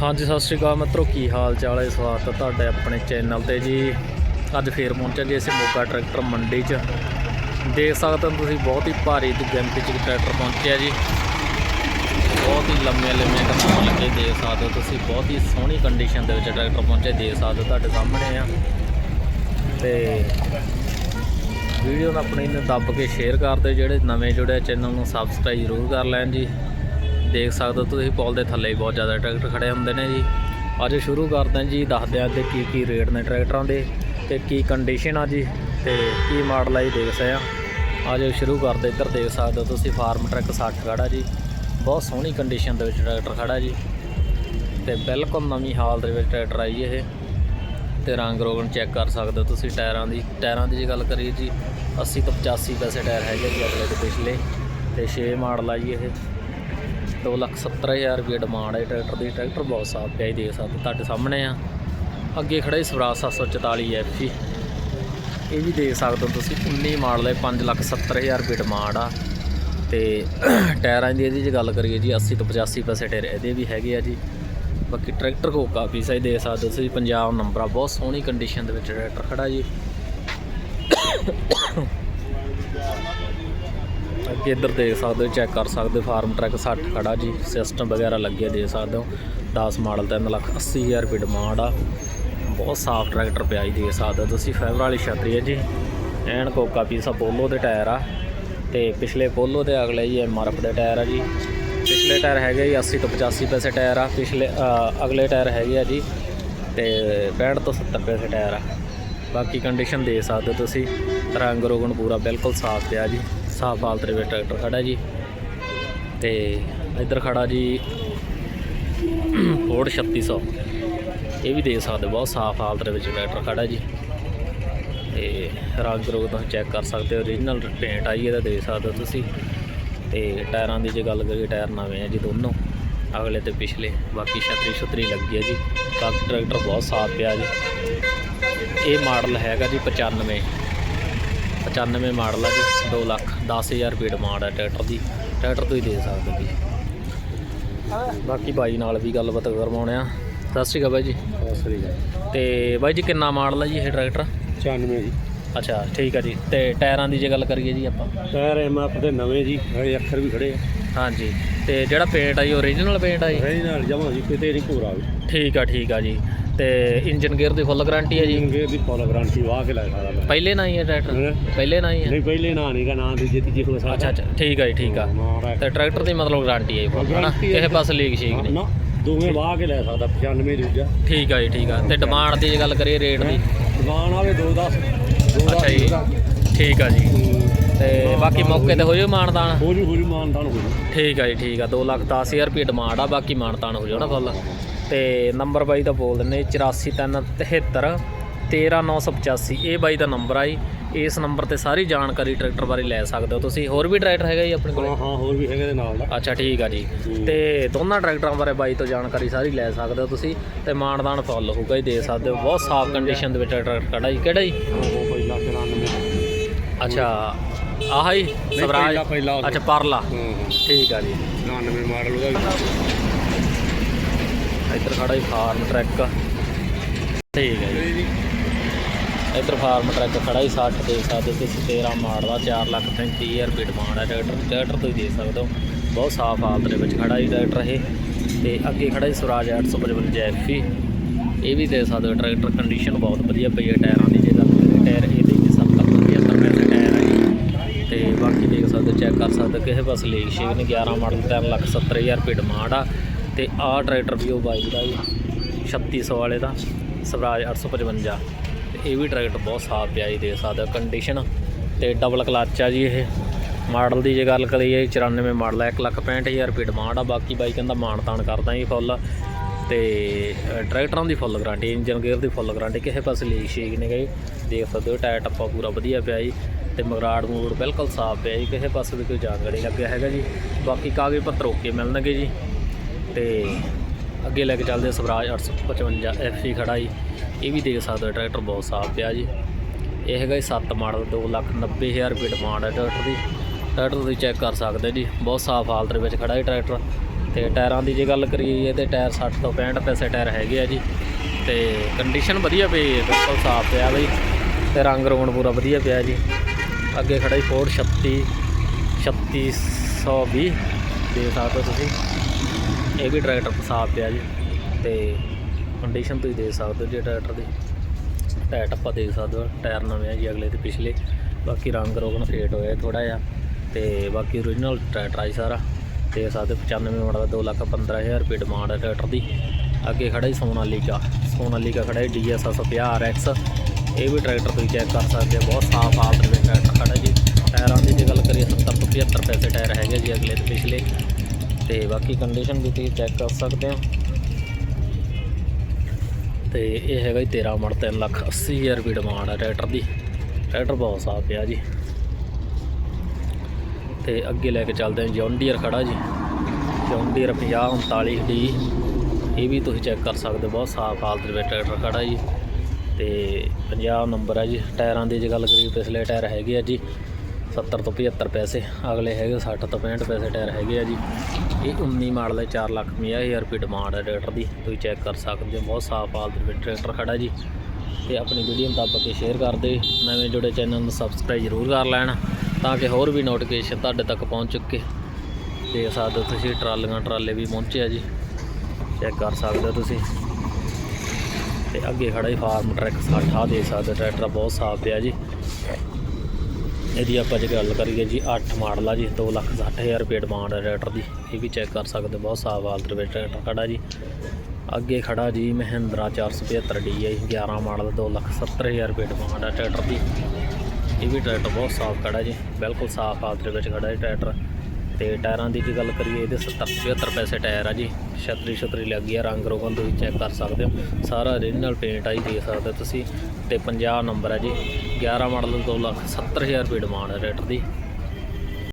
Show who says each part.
Speaker 1: ਹਾਂਜੀ, ਸਤਿ ਸ਼੍ਰੀ ਅਕਾਲ ਮਿੱਤਰੋ, ਕੀ ਹਾਲ ਚਾਲ ਹੈ? ਸਵਾਗਤ ਹੈ ਤੁਹਾਡੇ ਆਪਣੇ ਚੈਨਲ ਤੇ ਜੀ। ਅੱਜ ਫੇਰ ਪਹੁੰਚਿਆ ਜੀ ਅਸੀਂ ਮੋਗਾ ਟਰੈਕਟਰ ਮੰਡੀ 'ਚ। ਦੇਖ ਸਕਦੇ ਹੋ ਤੁਸੀਂ, ਬਹੁਤ ਹੀ ਭਾਰੀ ਦੀ ਗਿਣਤੀ 'ਚ ਟਰੈਕਟਰ ਪਹੁੰਚਿਆ ਜੀ। ਬਹੁਤ ਹੀ ਲੰਮੇ ਲੰਮੇ ਕਨਾਲ ਲੱਗੇ, ਦੇਖ ਸਕਦੇ ਹੋ ਤੁਸੀਂ। ਬਹੁਤ ਹੀ ਸੋਹਣੀ ਕੰਡੀਸ਼ਨ ਦੇ ਵਿੱਚ ਟਰੈਕਟਰ ਪਹੁੰਚਿਆ, ਦੇਖ ਸਕਦੇ ਹੋ ਤੁਹਾਡੇ ਸਾਹਮਣੇ ਆ। ਤੇ ਵੀਡੀਓ ਨੂੰ ਆਪਣੀ ਨੂੰ ਦੱਬ ਕੇ ਸ਼ੇਅਰ ਕਰ ਦਿਓ, ਜਿਹੜੇ ਨਵੇਂ ਜੁੜੇ ਚੈਨਲ ਨੂੰ ਸਬਸਕ੍ਰਾਈਬ ਜ਼ਰੂਰ ਕਰ ਲੈਣ ਜੀ। ਦੇਖ ਸਕਦੇ ਹੋ ਤੁਸੀਂ, ਪੁਲ ਦੇ ਥੱਲੇ ਹੀ ਬਹੁਤ ਜ਼ਿਆਦਾ ਟਰੈਕਟਰ ਖੜੇ ਹੁੰਦੇ ਨੇ ਜੀ। ਅੱਜ ਸ਼ੁਰੂ ਕਰਦੇ ਹਾਂ ਜੀ, ਦੱਸਦੇ ਹਾਂ ਤੇ ਕੀ ਕੀ ਰੇਟ ਨੇ ਟਰੈਕਟਰਾਂ ਦੇ ਤੇ ਕੀ ਕੰਡੀਸ਼ਨ ਆ ਜੀ ਤੇ ਕੀ ਮਾਡਲ ਆ ਜੀ, ਦੇਖ ਸਕਦੇ ਆ ਅੱਜ ਸ਼ੁਰੂ ਕਰਦੇ ਇੱਧਰ ਦੇਖ ਸਕਦੇ ਹੋ ਤੁਸੀਂ ਫਾਰਮ ਟਰੱਕ 60 ਖੜਾ ਜੀ। ਬਹੁਤ ਸੋਹਣੀ ਕੰਡੀਸ਼ਨ ਦੇ ਵਿੱਚ ਟਰੈਕਟਰ ਖੜਾ ਜੀ ਤੇ ਬਿਲਕੁਲ ਨਵੀਂ ਹਾਲ ਦੇ ਵਿੱਚ ਟਰੈਕਟਰ ਆਈ ਇਹ। ਤੇ ਰੰਗ ਰੋਗਨ ਚੈੱਕ ਕਰ ਸਕਦੇ ਹੋ ਤੁਸੀਂ ਟਾਇਰਾਂ ਦੀ। ਟਾਇਰਾਂ ਦੀ ਜੇ ਗੱਲ ਕਰੀਏ ਜੀ 80 ਤੋਂ 85 ਪੈਸੇ ਟਾਇਰ ਹੈਗੇ ਜੀ ਅਗਲੇ ਤੇ ਪਿਛਲੇ। ਤੇ 6 ਮਾਡਲ ਆ ਜੀ ਇਹ। 270000 ਰੁਪਏ ਡਿਮਾਂਡ ਹੈ, ਟਰੈਕਟਰ ਦੀ। ਟਰੈਕਟਰ ਬਹੁਤ ਸਾਫ਼ ਪਿਆ ਹੀ ਦੇ ਸਕਦੇ ਤੁਹਾਡੇ ਸਾਹਮਣੇ ਆ। ਅੱਗੇ ਖੜਾ ਹੀ ਸਵਰਾਜ 744 ਐਫ ਜੀ ਇਹ ਵੀ ਦੇਖ ਸਕਦੇ ਹੋ ਤੁਸੀਂ 19 ਮਾਡਲ ਹੈ 570000 ਰੁਪਏ ਡਿਮਾਂਡ ਆ। ਤੇ ਟਾਇਰਾਂ ਦੀ ਇਹਦੀ ਜੇ ਗੱਲ ਕਰੀਏ ਜੀ 80 ਤੋਂ 85 ਪੈਸੇ ਟਾਇਰ ਇਹਦੇ ਵੀ ਹੈਗੇ ਆ ਜੀ। ਬਾਕੀ ਟਰੈਕਟਰ ਕੋ ਕਾਫੀ ਸਹੀ ਦੇ ਸਕਦੇ ਹੋ ਤੁਸੀਂ, ਪੰਜਾਬ ਨੰਬਰ ਆ, ਬਹੁਤ ਸੋਹਣੀ ਕੰਡੀਸ਼ਨ ਦੇ ਵਿੱਚ ਟਰੈਕਟਰ ਖੜਾ ਜੀ। ਅੱਗੇ ਇੱਧਰ ਦੇਖ ਸਕਦੇ ਹੋ ਚੈੱਕ ਕਰ ਸਕਦੇ ਹੋ, ਫਾਰਮ ਟਰੱਕ 60 ਖੜਾ ਜੀ ਸਿਸਟਮ ਵਗੈਰਾ ਲੱਗਿਆ ਦੇ ਸਕਦੇ ਹੋ। 10 ਮਾਡਲ 3 ਲੱਖ 80000 ਰੁਪਏ ਡਿਮਾਂਡ ਆ। ਬਹੁਤ ਸਾਫ਼ ਟਰੈਕਟਰ ਪਿਆ ਹੀ ਦੇ ਸਕਦੇ ਹੋ ਤੁਸੀਂ। ਫਾਈਬਰ ਵਾਲੀ ਛਤਰੀ ਹੈ ਜੀ। ਐਨ ਕੋਕਾ ਪੀਸਾ ਪੋਲੋ ਦੇ ਟਾਇਰ ਆ। ਤੇ ਪਿਛਲੇ ਪੋਲੋ ਦੇ ਅਗਲੇ ਜੀ ਐਮਆਰਐਫ ਦੇ ਟਾਇਰ ਆ ਜੀ। ਪਿਛਲੇ ਟਾਇਰ ਹੈਗੇ ਜੀ 80 ਤੋਂ 85 ਪੈਸੇ ਟਾਇਰ ਆ। ਪਿਛਲੇ ਅਗਲੇ ਟਾਇਰ ਹੈਗੇ ਆ ਜੀ, ਤੇ 65 ਤੋਂ 70 ਪੈਸੇ ਟਾਇਰ ਆ। ਬਾਕੀ ਕੰਡੀਸ਼ਨ ਦੇ ਸਕਦੇ ਹੋ ਤੁਸੀਂ। ਰੰਗ ਰੋਗਣ ਪੂਰਾ ਬਿਲਕੁਲ ਸਾਫ਼ ਪਿਆ ਜੀ। ਸਾਫ਼ ਹਾਲਤ ਦੇ ਵਿੱਚ ਟਰੈਕਟਰ ਖੜਾ ਜੀ। ਤੇ ਇੱਧਰ ਖੜਾ ਜੀ ਫੋਰਡ 3600 ਇਹ ਵੀ ਦੇ ਸਕਦੇ ਬਹੁਤ ਸਾਫ਼ ਹਾਲਤ ਦੇ ਵਿੱਚ ਟਰੈਕਟਰ ਖੜਾ ਜੀ। ਤੇ ਰੰਗ ਰੋਗ ਤੁਸੀਂ ਚੈੱਕ ਕਰ ਸਕਦੇ ਹੋ ਓਰੀਜਨਲ ਪੇਂਟ ਆਈ ਇਹਦਾ ਦੇ ਸਕਦੇ ਹੋ ਤੁਸੀਂ। ਤੇ ਟਾਇਰਾਂ ਦੀ ਜੇ ਗੱਲ ਕਰੀਏ, ਟਾਇਰ ਨਵੇਂ ਆ ਜੀ ਦੋਨੋਂ, ਅਗਲੇ ਤੇ ਪਿਛਲੇ, ਬਾਕੀ ਛਤਰੀ ਛਤਰੀ ਲੱਗੀ ਹੈ ਜੀ। ਬਾਕੀ ਟਰੈਕਟਰ ਬਹੁਤ ਸਾਫ਼ ਪਿਆ ਜੀ। ਇਹ ਮਾਡਲ ਹੈਗਾ ਜੀ 95 95 ਮਾਡਲ ਆ ਜੀ 2 ਲੱਖ 10000 ਰੁਪਏ ਡਿਮਾਂਡ ਹੈ ਟਰੈਕਟਰ ਦੀ। ਟਰੈਕਟਰ ਤੋਂ ਹੀ ਦੇ ਸਕਦੇ ਹੋ ਜੀ। ਬਾਕੀ ਬਾਈ ਨਾਲ ਵੀ ਗੱਲਬਾਤ ਕਰਵਾਉਣੇ ਆ। ਸਤਿ ਸ਼੍ਰੀ ਅਕਾਲ ਬਾਈ ਜੀ।
Speaker 2: ਸਹੀ ਗੱਲ
Speaker 1: ਤੇ ਬਾਈ ਜੀ ਕਿੰਨਾ ਮਾਡਲ ਹੈ ਜੀ ਇਹ ਟਰੈਕਟਰ?
Speaker 2: 94 ਜੀ।
Speaker 1: ਅੱਛਾ ਠੀਕ ਆ ਜੀ। ਤੇ ਟਾਇਰਾਂ ਦੀ ਜੇ ਗੱਲ ਕਰੀਏ ਜੀ ਆਪਾਂ।
Speaker 2: ਟਾਇਰ ਐਮਐਫ ਦੇ ਨਵੇਂ ਜੀ ਹਰੇ ਅੱਖਰ ਵੀ ਖੜੇ ਆ।
Speaker 1: ਹਾਂਜੀ। ਤੇ ਜਿਹੜਾ ਪੇਂਟ ਆ ਜੀ ਓਰੀਜਨਲ ਪੇਂਟ ਆ ਜੀ
Speaker 2: ਰਹੀ ਨਾਲ ਜਮਾ ਜੀ ਕਿਤੇ ਨਹੀਂ ਘੋਰਾ ਵੀ
Speaker 1: ਠੀਕ ਆ ਠੀਕ ਆ ਜੀ। ਤੇ ਇੰਜਨ ਗੇਅਰ ਦੀ ਫੁੱਲ ਗਾਰੰਟੀ ਹੈ ਜੀ?
Speaker 2: ਇੰਗੇ ਦੀ ਫੁੱਲ ਗਾਰੰਟੀ ਵਾਹ ਕੇ ਲਾਇਆ ਸਾਰਾ ਮੈਂ।
Speaker 1: ਪਹਿਲੇ ਨਾ ਹੀ ਹੈ? ਟਰੈਕਟਰ? ਪਹਿਲੇ ਨਾ ਹੀ ਹੈ
Speaker 2: ਨਹੀਂ ਪਹਿਲੇ ਨਾਂ ਨਹੀਂਗਾ ਨਾਂ ਦੀ ਜਿੱਤੀ ਜੇ
Speaker 1: ਅੱਛਾ ਅੱਛਾ ਠੀਕ ਆ ਜੀ ਠੀਕ ਆ। ਤੇ ਟਰੈਕਟਰ ਦੀ ਮਤਲਬ ਗਾਰੰਟੀ ਹੈ ਜੀ ਹਨਾ?
Speaker 2: ਗਾਰੰਟੀ ਹੈ
Speaker 1: ਕਿਸੇ ਪਾਸੇ ਲੀਕ ਸ਼ੀਕ ਨਹੀਂ।
Speaker 2: ਨਾ ਦੋਵੇਂ ਵਾਹ ਕੇ ਲੈ ਸਕਦਾ 95 ਦੂਜਾ।
Speaker 1: ਠੀਕ ਆ ਜੀ ਠੀਕ ਆ। ਤੇ ਡਿਮਾਂਡ ਦੀ ਜੇ ਗੱਲ ਕਰੀਏ ਰੇਟ ਦੀ?
Speaker 2: ਦੁਕਾਨ ਆਵੇ 210
Speaker 1: ਅੱਛਾ ਜੀ। ਠੀਕ ਆ ਜੀ। ਤੇ ਬਾਕੀ ਮੌਕੇ ਤੇ ਹੋ ਜਾਊ ਮਾਨਦਾਨ?
Speaker 2: ਹੋ ਜੂ ਹੋ ਜੂ ਮਾਨਦਾਨ ਹੋ ਜੂ
Speaker 1: ਠੀਕ ਆ ਜੀ ਠੀਕ ਆ। 2 ਲੱਖ 10000 ਰੁਪਏ ਡਿਮਾਂਡ ਆ ਬਾਕੀ ਮਾਨਤਾਨ ਹੋ ਨਾ ਫੁੱਲ। ਤੇ ਨੰਬਰ ਬਾਈ ਦਾ ਬੋਲ ਦਿੰਨੇ 843773 13985 ਇਹ ਬਾਈ ਦਾ ਨੰਬਰ ਆ ਜੀ। ਇਸ ਨੰਬਰ ਤੇ ਸਾਰੀ ਜਾਣਕਾਰੀ ਟਰੈਕਟਰ ਬਾਰੇ ਲੈ ਸਕਦੇ ਹੋ ਤੁਸੀਂ। ਹੋਰ ਵੀ ਟਰੈਕਟਰ ਹੈਗਾ ਜੀ ਆਪਣੇ ਕੋਲ?
Speaker 2: ਹਾਂ ਹਾਂ ਹੋਰ ਵੀ ਹੈਗੇ ਦੇ ਨਾਲ ਦਾ।
Speaker 1: ਅੱਛਾ ਠੀਕ ਆ ਜੀ। ਤੇ ਦੋਨਾਂ ਟਰੈਕਟਰਾਂ ਬਾਰੇ ਬਾਈ ਤੋਂ ਜਾਣਕਾਰੀ ਸਾਰੀ ਲੈ ਸਕਦੇ ਹੋ ਤੁਸੀਂ। ਤੇ ਮਾਨਦਾਨ ਫੁੱਲ ਹੋਊਗਾ ਹੀ ਦੇ ਸਕਦੇ ਹੋ। ਬਹੁਤ ਸਾਫ਼ ਕੰਡੀਸ਼ਨ ਦੇ ਵਿੱਚ ਟਰੈਕਟਰ ਖੜਾ ਜੀ। ਕਿਹੜਾ ਜੀ?
Speaker 2: ਉਹ ਪਹਿਲਾ 94
Speaker 1: ਅੱਛਾ। ਆਹ ਜੀ ਸਵਰਾਜ।
Speaker 2: ਪਹਿਲਾ ਪਹਿਲਾ ਉਹਦਾ।
Speaker 1: ਅੱਛਾ ਪਰਲਾ।
Speaker 2: ਹਾਂ
Speaker 1: ਠੀਕ ਆ ਜੀ।
Speaker 2: 99 ਮਾਡਲ ਉਹਦਾ ਵੀ।
Speaker 1: ਇੱਧਰ ਖੜਾ ਜੀ ਫਾਰਮ ਟਰੱਕ। ਠੀਕ ਹੈ ਜੀ। ਇੱਧਰ ਫਾਰਮ ਟਰੱਕ ਖੜਾ ਹੀ 60 ਦੇ ਸਕਦੇ ਹੋ ਤੁਸੀਂ 13 ਮਾਡਲ ਦਾ 4 ਲੱਖ 35000 ਰੁਪਏ ਡਿਮਾਂਡ ਹੈ ਟਰੈਕਟਰ ਟਰੈਕਟਰ ਤੋਂ ਹੀ ਦੇ ਸਕਦੇ ਹੋ। ਬਹੁਤ ਸਾਫ਼ ਹਾਲਤ ਦੇ ਵਿੱਚ ਖੜਾ ਹੀ ਟਰੈਕਟਰ ਇਹ। ਤੇ ਅੱਗੇ ਖੜਾ ਹੀ ਸਵਰਾਜ 855 ਐਫੀ ਇਹ ਵੀ ਦੇ ਸਕਦੇ ਹੋ ਟਰੈਕਟਰ ਕੰਡੀਸ਼ਨ ਬਹੁਤ ਵਧੀਆ ਪਈ ਹੈ ਟਾਇਰਾਂ ਦੀ ਜੇ ਗੱਲ ਕਰੀਏ ਟਾਇਰ ਇਹਦੇ ਵੀ 7 ਲੱਖ 75 ਪੈਸੇ ਟਾਇਰ ਹੈ ਜੀ ਤੇ ਬਾਕੀ ਦੇਖ ਸਕਦੇ ਚੈੱਕ ਕਰ ਸਕਦੇ ਕਿਸੇ ਪਾਸੇ ਲੀਕ ਸ਼ੇਕ ਨਹੀਂ 11 ਮਾਡਲ 3 ਲੱਖ 70000 ਰੁਪਏ ਡਿਮਾਂਡ ਆ ਤੇ ਆਹ ਟਰੈਕਟਰ ਵੀ ਉਹ ਬਾਈ ਦਾ ਜੀ 3600 ਵਾਲੇ ਦਾ, ਸਵਰਾਜ 855 ਤੇ ਇਹ ਵੀ ਟਰੈਕਟਰ ਬਹੁਤ ਸਾਫ਼ ਪਿਆ ਜੀ, ਦੇ ਸਕਦੇ ਕੰਡੀਸ਼ਨ ਤੇ ਡਬਲ ਕਲੱਚ ਆ ਜੀ ਇਹ। ਮਾਡਲ ਦੀ ਜੇ ਗੱਲ ਕਰੀਏ 94 ਮਾਡਲ ਹੈ 165000 ਰੁਪਏ ਡਿਮਾਂਡ ਆ। ਬਾਕੀ ਬਾਈ ਕਹਿੰਦਾ ਮਾਣ ਤਾਣ ਕਰਦਾ ਜੀ ਫੁੱਲ। ਤੇ ਟਰੈਕਟਰਾਂ ਦੀ ਫੁੱਲ ਗਾਰੰਟੀ ਇੰਜਨ ਗੇਅਰ ਦੀ ਫੁੱਲ ਗਾਰੰਟੀ ਕਿਸੇ ਪਾਸੇ ਲੀਕ ਸ਼ੇਕ ਨਹੀਂ ਗਈ। ਦੇਖ ਸਕਦੇ ਹੋ ਟਾਇਰ ਟੱਪਾ ਪੂਰਾ ਵਧੀਆ ਪਿਆ ਜੀ। ਤੇ ਮਗਰਾੜ ਮੂੜ ਬਿਲਕੁਲ ਸਾਫ਼ ਪਿਆ ਜੀ, ਕਿਸੇ ਪਾਸੇ ਵੀ ਕੋਈ ਜਾਗ ਨਹੀਂ ਲੱਗਿਆ ਹੈਗਾ ਜੀ। ਬਾਕੀ ਕਾਗਜ਼ ਪੱਤਰ ਓਕੇ ਮਿਲਣਗੇ ਜੀ। ਤੇ ਅੱਗੇ ਲੈ ਕੇ ਚੱਲਦੇ ਹਾਂ ਸਵਰਾਜ 855 ਐਫੀ ਖੜਾ ਜੀ। ਇਹ ਵੀ ਦੇਖ ਸਕਦੇ ਹੋ, ਟਰੈਕਟਰ ਬਹੁਤ ਸਾਫ਼ ਪਿਆ ਜੀ। ਇਹ ਹੈਗਾ ਜੀ 7 ਮਾਡਲ 290000 ਰੁਪਏ ਡਿਮਾਂਡ ਹੈ ਟਰੈਕਟਰ ਦੀ। ਟਰੈਕਟਰ ਤੁਸੀਂ ਚੈੱਕ ਕਰ ਸਕਦੇ ਜੀ, ਬਹੁਤ ਸਾਫ਼ ਹਾਲਤ ਦੇ ਵਿੱਚ ਖੜਾ ਹੈ ਟਰੈਕਟਰ। ਤੇ ਟਾਇਰਾਂ ਦੀ ਜੇ ਗੱਲ ਕਰੀਏ ਇਹਦੇ ਟਾਇਰ 60 ਤੋਂ 65 ਪੈਸੇ ਟਾਇਰ ਹੈਗੇ ਆ ਜੀ। ਤੇ ਕੰਡੀਸ਼ਨ ਵਧੀਆ ਪਈ ਹੈ, ਬਿਲਕੁਲ ਸਾਫ਼ ਪਿਆ ਬਈ। ਤੇ ਰੰਗ ਰੋਣ ਪੂਰਾ ਵਧੀਆ ਪਿਆ ਜੀ। ਅੱਗੇ ਖੜਾ ਜੀ ਫੋਰਡ 36 3620 ਦੇ ਸਕਦੇ ਹੋ ਤੁਸੀਂ। ਇਹ ਵੀ ਟਰੈਕਟਰ ਸਾਫ਼ ਪਿਆ ਜੀ। ਤੇ ਕੰਡੀਸ਼ਨ ਤੁਸੀਂ ਦੇਖ ਸਕਦੇ ਹੋ ਜੀ ਟਰੈਕਟਰ ਦੀ। ਟਾਇਰ ਟੱਪਾ ਦੇਖ ਸਕਦੇ ਹੋ ਟਾਇਰ ਨਵੇਂ ਆ ਜੀ ਅਗਲੇ ਤੇ ਪਿਛਲੇ। ਬਾਕੀ ਰੰਗ ਰੋਗਨ ਫੇਟ ਹੋਇਆ ਥੋੜਾ ਜਿਹਾ। ਤੇ ਬਾਕੀ ਓਰੀਜਨਲ ਟਰੈਕਟਰ ਆ ਜੀ ਸਾਰਾ। ਤੇ ਸਕਦੇ 95 ਮਾਡਲ ਦਾ 2 ਲੱਖ 15000 ਰੁਪਏ ਡਿਮਾਂਡ ਹੈ ਟਰੈਕਟਰ ਦੀ। ਅੱਗੇ ਖੜਾ ਜੀ ਸੋਨਾਲੀਕਾ। ਸੋਨਾਲੀਕਾ ਖੜਾ ਹੈ ਡੀਐਸ 750 ਆਰਐਕਸ ਇਹ ਵੀ ਟਰੈਕਟਰ ਤੁਸੀਂ ਚੈੱਕ ਕਰ ਸਕਦੇ ਹੋ, ਬਹੁਤ ਸਾਫ਼ ਹਾਲਤ ਦੇ ਵਿੱਚ ਟਰੈਕਟਰ ਖੜਾ ਜੀ। ਟਾਇਰਾਂ ਦੀ ਜੇ ਗੱਲ ਕਰੀਏ 70 ਤੋਂ 75 ਪੈਸੇ ਟਾਇਰ ਹੈਗੇ ਜੀ ਅਗਲੇ ਤੇ ਪਿਛਲੇ। ਤੇ ਬਾਕੀ ਕੰਡੀਸ਼ਨ ਵੀ ਤੁਸੀਂ ਚੈੱਕ ਕਰ ਸਕਦੇ ਹੋ। ਤੇ ਇਹ ਹੈਗਾ ਜੀ 13 ਮੜ 3 ਲੱਖ 80 ਹਜ਼ਾਰ ਰੁਪਏ ਡਿਮਾਂਡ ਹੈ ਟਰੈਕਟਰ ਦੀ। ਟਰੈਕਟਰ ਬਹੁਤ ਸਾਫ਼ ਪਿਆ ਜੀ। ਤੇ ਅੱਗੇ ਲੈ ਕੇ ਚੱਲਦੇ ਹਾਂ ਜੌਨ ਡੀਅਰ ਖੜਾ ਜੀ। ਜੌਨ ਡੀਅਰ 5039 ਡੀ ਇਹ ਵੀ ਤੁਸੀਂ ਚੈੱਕ ਕਰ ਸਕਦੇ ਹੋ, ਬਹੁਤ ਸਾਫ਼ ਹਾਲਤ ਦੇ ਵਿੱਚ ਟਰੈਕਟਰ ਖੜਾ ਜੀ। ਤੇ 50 ਨੰਬਰ ਹੈ ਜੀ। ਟਾਇਰਾਂ ਦੀ ਜੇ ਗੱਲ ਕਰੀਏ, ਪਿਛਲੇ ਟਾਇਰ ਹੈਗੇ ਆ ਜੀ 70 ਤੋਂ 75 ਪੈਸੇ। ਅਗਲੇ ਹੈਗੇ 60 ਤੋਂ 65 ਪੈਸੇ ਟਾਇਰ ਹੈਗੇ ਆ ਜੀ। ਇਹ 19 ਮਾਡਲ ਹੈ 4 ਲੱਖ 50000 ਰੁਪਏ ਡਿਮਾਂਡ ਹੈ ਟਰੈਕਟਰ ਦੀ। ਤੁਸੀਂ ਚੈੱਕ ਕਰ ਸਕਦੇ ਹੋ, ਬਹੁਤ ਸਾਫ਼ ਹਾਲਤ ਵਿੱਚ ਟਰੈਕਟਰ ਖੜਾ ਜੀ। ਤੇ ਆਪਣੀ ਵੀਡੀਓ ਮੁਤਾਬਕ ਕੇ ਸ਼ੇਅਰ ਕਰਦੇ ਨਵੇਂ ਜੁੜੇ ਚੈਨਲ ਨੂੰ ਸਬਸਕ੍ਰਾਈਬ ਜ਼ਰੂਰ ਕਰ ਲੈਣ, ਤਾਂ ਕਿ ਹੋਰ ਵੀ ਨੋਟੀਫਿਕੇਸ਼ਨ ਤੁਹਾਡੇ ਤੱਕ ਪਹੁੰਚ ਚੁੱਕੇ। ਦੇਖ ਸਕਦੇ ਹੋ ਤੁਸੀਂ, ਟਰਾਲੀਆਂ ਟਰਾਲੇ ਵੀ ਪਹੁੰਚੇ ਆ ਜੀ। ਚੈੱਕ ਕਰ ਸਕਦੇ ਹੋ ਤੁਸੀਂ। ਤੇ ਅੱਗੇ ਖੜਾ ਹੀ ਫਾਰਮ ਟਰੈਕ 60 ਆ ਦੇ ਸਕਦੇ ਟਰੈਕਟਰ ਬਹੁਤ ਸਾਫ਼ ਪਿਆ ਜੀ। ਇਹਦੀ ਆਪਾਂ ਜੇ ਗੱਲ ਕਰੀਏ ਜੀ 8 ਮਾਡਲ ਆ ਜੀ 2 ਲੱਖ 60 ਹਜ਼ਾਰ ਰੁਪਏ ਡਿਮਾਂਡ ਹੈ ਟਰੈਕਟਰ ਦੀ। ਇਹ ਵੀ ਚੈੱਕ ਕਰ ਸਕਦੇ ਬਹੁਤ ਸਾਫ਼ ਹਾਲਤ ਵਿੱਚ ਟਰੈਕਟਰ ਖੜਾ ਜੀ। ਅੱਗੇ ਖੜਾ ਜੀ ਮਹਿੰਦਰਾ 475 DI 11 ਮਾਡਲ 2 ਲੱਖ 70 ਹਜ਼ਾਰ ਰੁਪਏ ਡਿਮਾਂਡ ਹੈ ਟਰੈਕਟਰ ਦੀ। ਇਹ ਵੀ ਟਰੈਕਟਰ ਬਹੁਤ ਸਾਫ਼ ਖੜਾ ਜੀ, ਬਿਲਕੁਲ ਸਾਫ਼ ਹਾਲਤ ਵਿੱਚ ਖੜਾ ਜੀ ਟਰੈਕਟਰ। ਤੇ ਟਾਇਰਾਂ ਦੀ ਜੇ ਗੱਲ ਕਰੀਏ ਇਹਦੇ 70 75 ਪੈਸੇ ਟਾਇਰ ਆ ਜੀ। ਛਤਰੀ ਛਤਰੀ ਲੱਗੀ ਆ, ਰੰਗ ਰੋਗਨ ਤੁਸੀਂ ਚੈੱਕ ਕਰ ਸਕਦੇ ਹੋ। ਸਾਰਾ ਓਰੀਜਨਲ ਪੇਂਟ ਆ ਜੀ, ਦੇਖ ਸਕਦੇ ਹੋ ਤੁਸੀਂ। ਤੇ 50 ਨੰਬਰ ਹੈ ਜੀ। 11 ਮਾਡਲ 2 ਲੱਖ 70 ਹਜ਼ਾਰ ਰੁਪਏ ਡਿਮਾਂਡ ਹੈ ਟਰੈਕਟਰ ਦੀ।